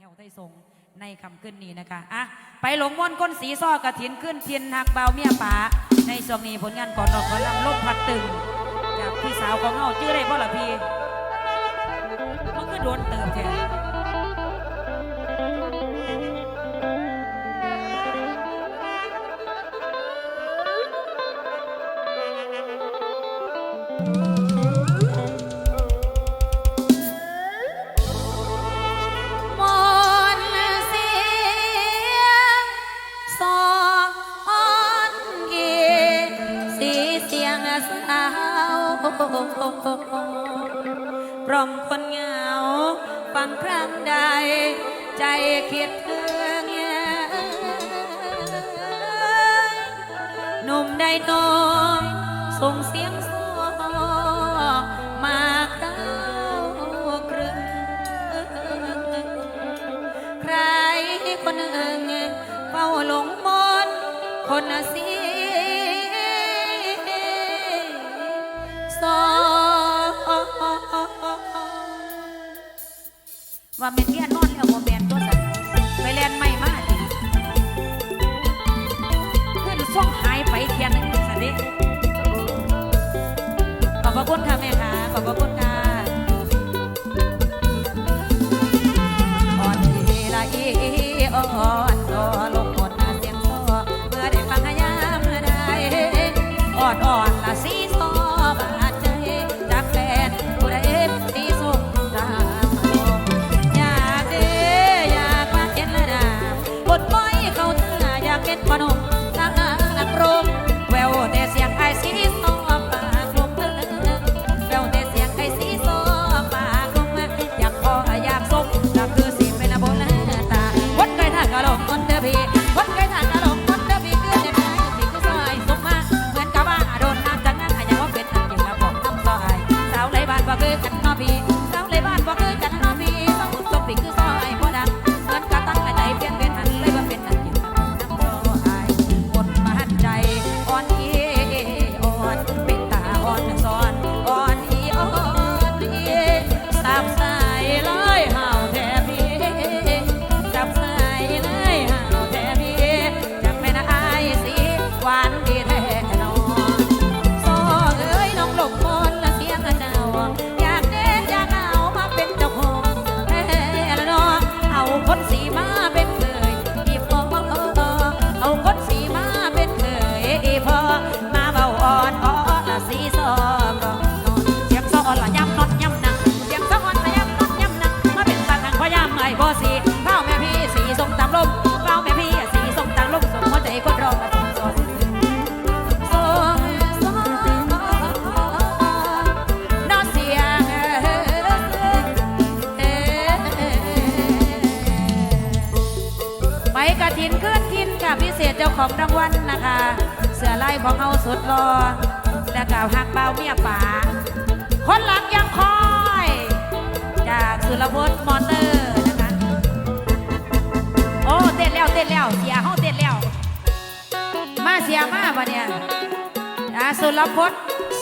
แห้ได้ทรงในคำขึ้นนี้นะคะอะไปหลงม่อนก้นสีซ้อกระถินขึ้นเทียนหักเบาเมียป่าในช่วงนี้ผลงานก่อนดอกขอนลำลมพัดตึงจากพี่สาวของเฮาชื่ออะไรพ่อหละพี่มันคือโดนเติมแทน ปร้อมคนเหงาฟังครั้งใด ใจคิดถึงหนุ่มได้นมส่งเสียงโซมาเก้าครึ่งใครคนหนึ่งเฝ้าหลงมนคนสี เมนเดียนอนแล้วบ่แม กระถินขึ้นทินค่ะพิเศษเจ้าของรางวัลนะคะ เสือไล่ของเฮาสุดรอและกล่าวหักเบาเมียป่าคนหลังยังคอย จากสุรพศ์มอเตอร์นะคะ โอ้เต้นแล้วเต้นแล้วเสีห้องเต้นแล้ว มาเสียมาบ่เนี่ยสุรพศ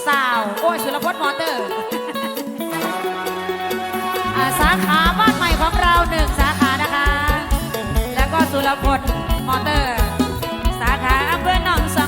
สาว โอ้ยสุรพศมอเตอร์สาขาบ้านใหม่ของเราหนึ่งสา แล้วก็สุรพลมอเตอร์ สาขาอำเภอหนองสอง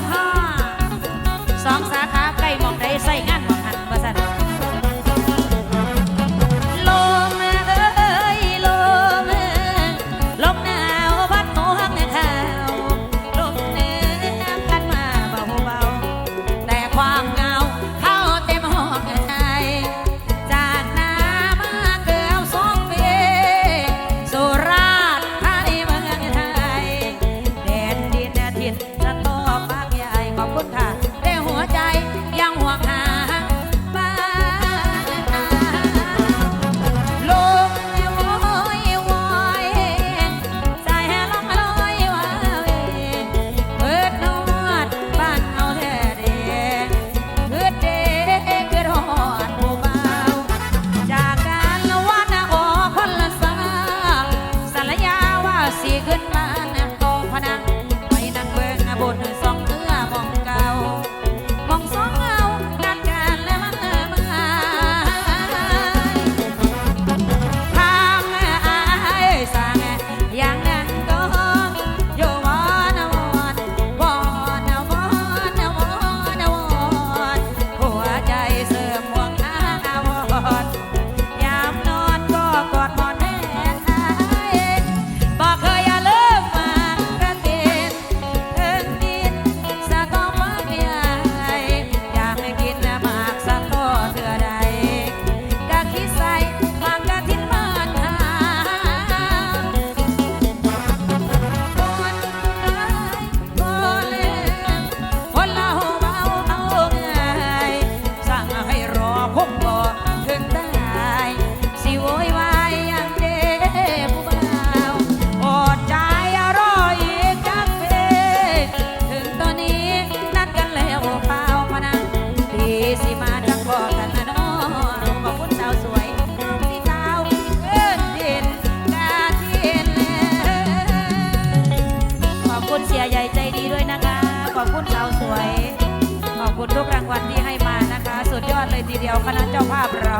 ยวคณะเจ้าภาพเรา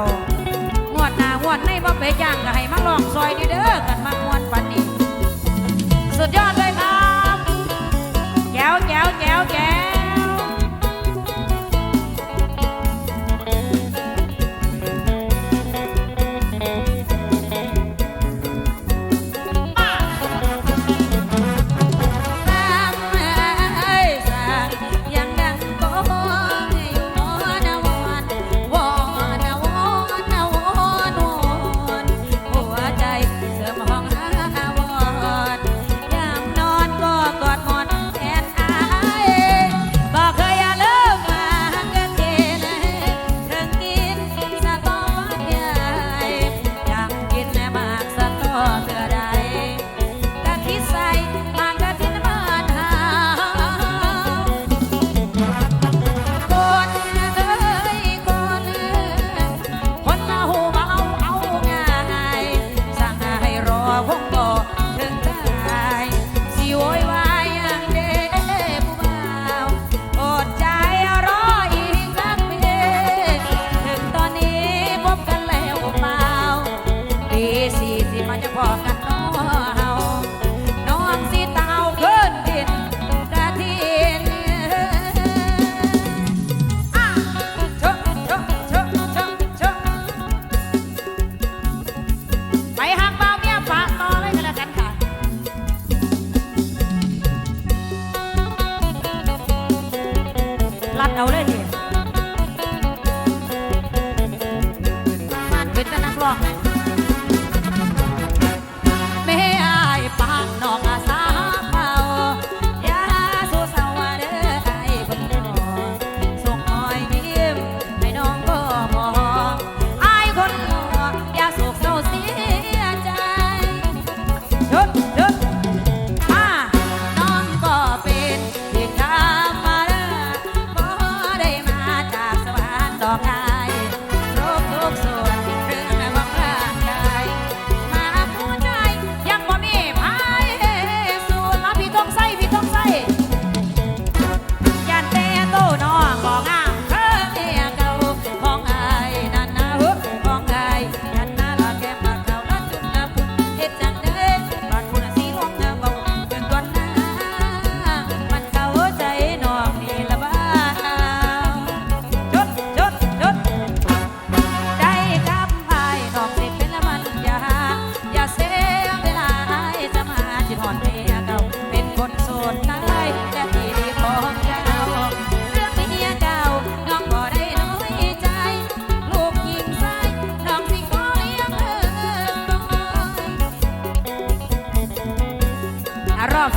งวดหน้างวดในบ่เปย่างก็ให้มาลองซอยเด้อกันมางวดปันนี้สุดยอดเลยครับแก้วแก้วแก้วแก้ว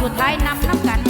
สุดท้ายนำน้ำกัน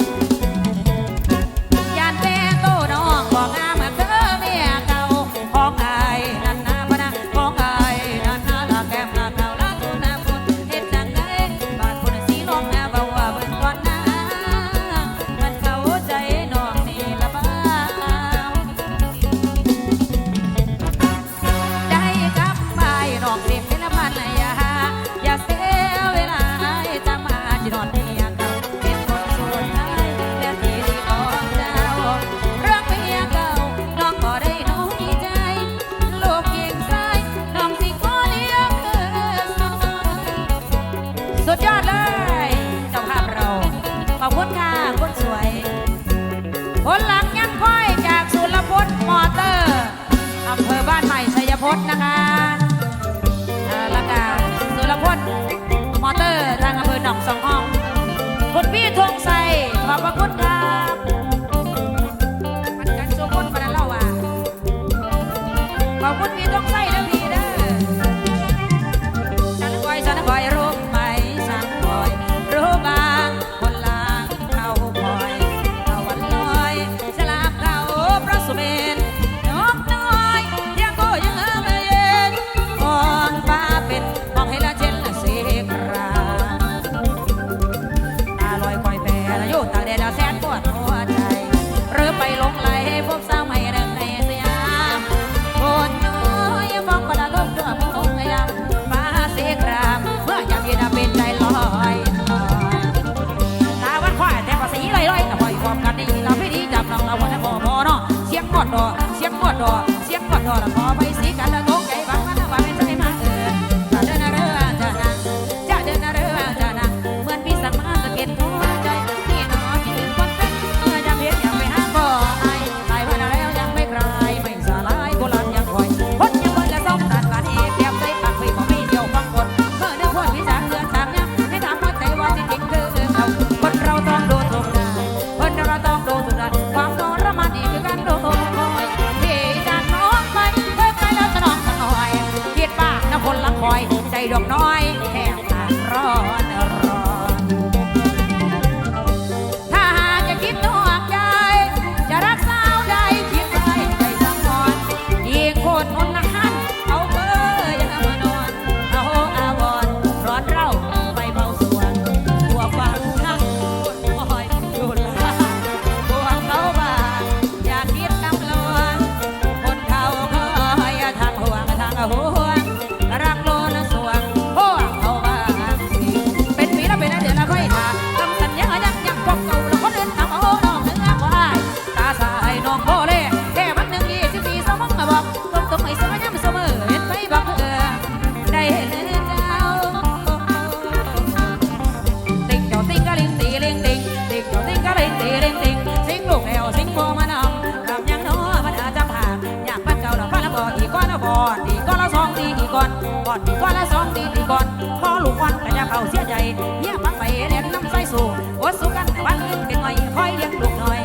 อนวันละสองตีตีก่อนพอลูกวันก็จะเข้าเสียใจเนี่ยมักไปเรียนน้ำใส่สูงโอ้สุกันวันเงินเป็นหน่อยคอยเลี้ยงลูกหน่อย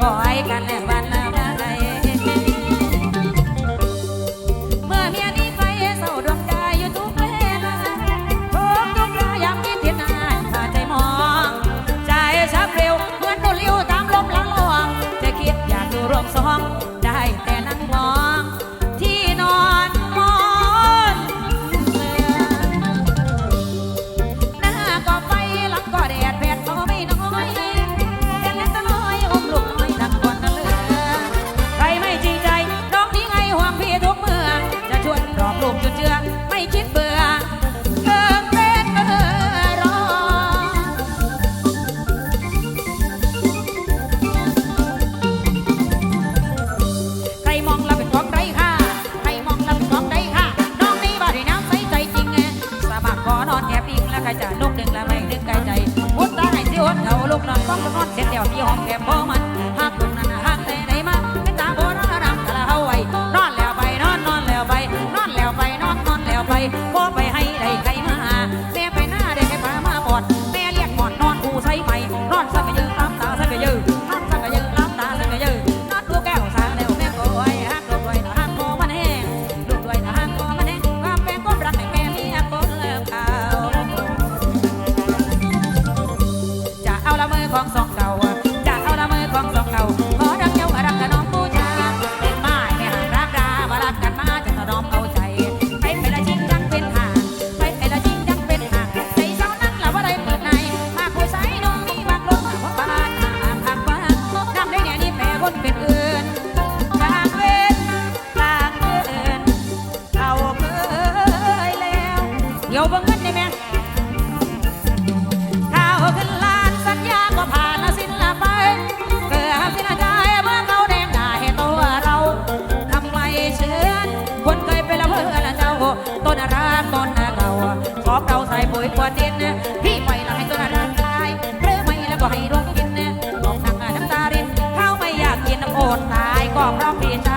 คอยกันแน่ พี่หอมแก้ม คนตายก็เพราะพี่ใจ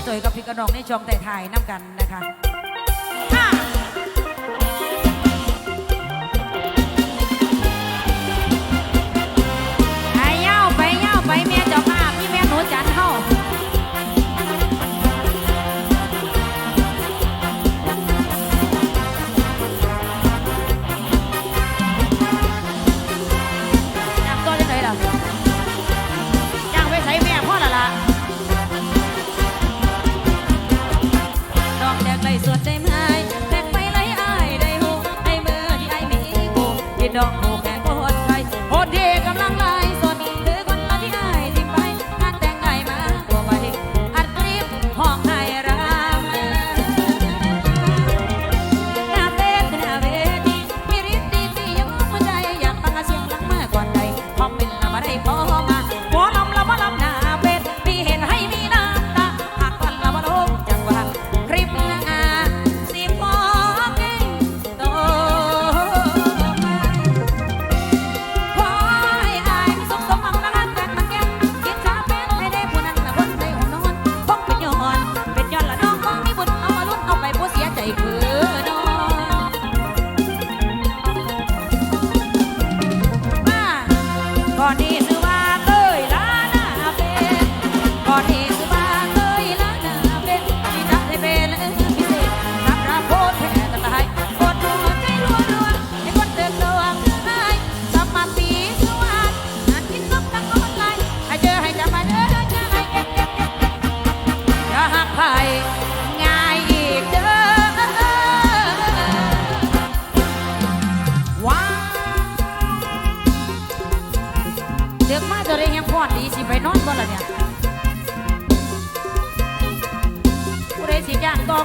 พี่ตุ๋ยกับพี่กระนองในช่องแต่ถ่ายน้ำกันนะคะ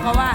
ย่างต่อก็ว่า